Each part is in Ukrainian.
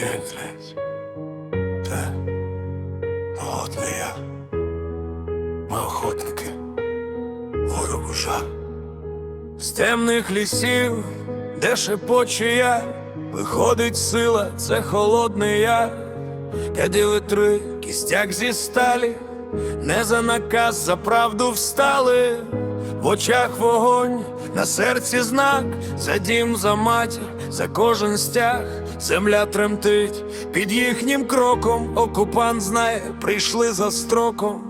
Кінець. Та голодний я. Ми охотники. Ворогу. З темних лісів, де шепоче я, виходить сила, це холодний я. Кади витри, кістяк зі сталі, не за наказ, за правду встали, в очах вогонь, на серці знак, за дім, за матір, за кожен стяг, земля тремтить, під їхнім кроком, окупант знає, прийшли за строком.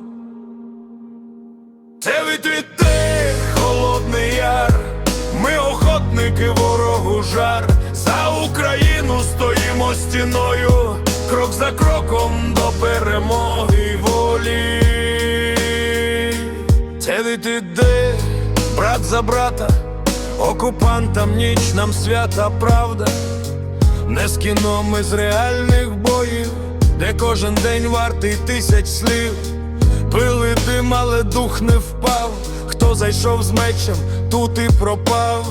Це відвіти, холодний яр, ми охотники ворогу жар, за Україну стоїмо стіною, крок за кроком до перемоги й Це відвіти, брат за брата, окупантам ніч нам свята правда. Не з кіно ми з реальних боїв, де кожен день вартий тисяч слів. Пили дим, але дух не впав. Хто зайшов з мечем, тут і пропав.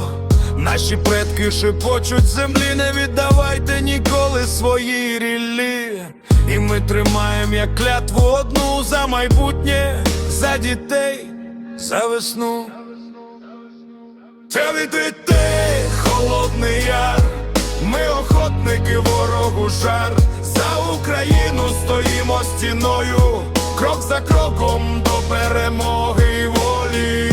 Наші предки шепочуть землі, не віддавайте ніколи свої ріллі. І ми тримаємо як клятву одну за майбутнє, за дітей, за весну. Це відвіти, холодний яр, ми охотники ворогу жар, за Україну стоїмо стіною, крок за кроком до перемоги волі.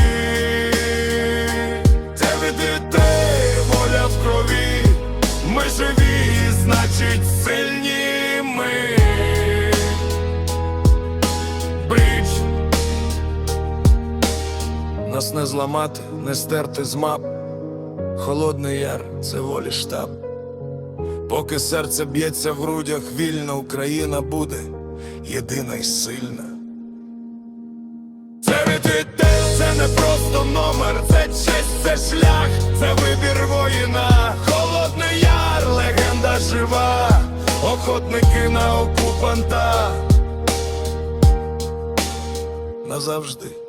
Це відвіти, воля в крові, ми живі, значить сильні нас не зламати, не стерти з мап. Холодний яр це волі штаб. Поки серце б'ється в грудях, вільна Україна буде єдина й сильна. Це відвіте, це не просто номер, це честь, це шлях, це вибір воїна. Холодний яр, легенда жива, охотники на окупанта. Назавжди.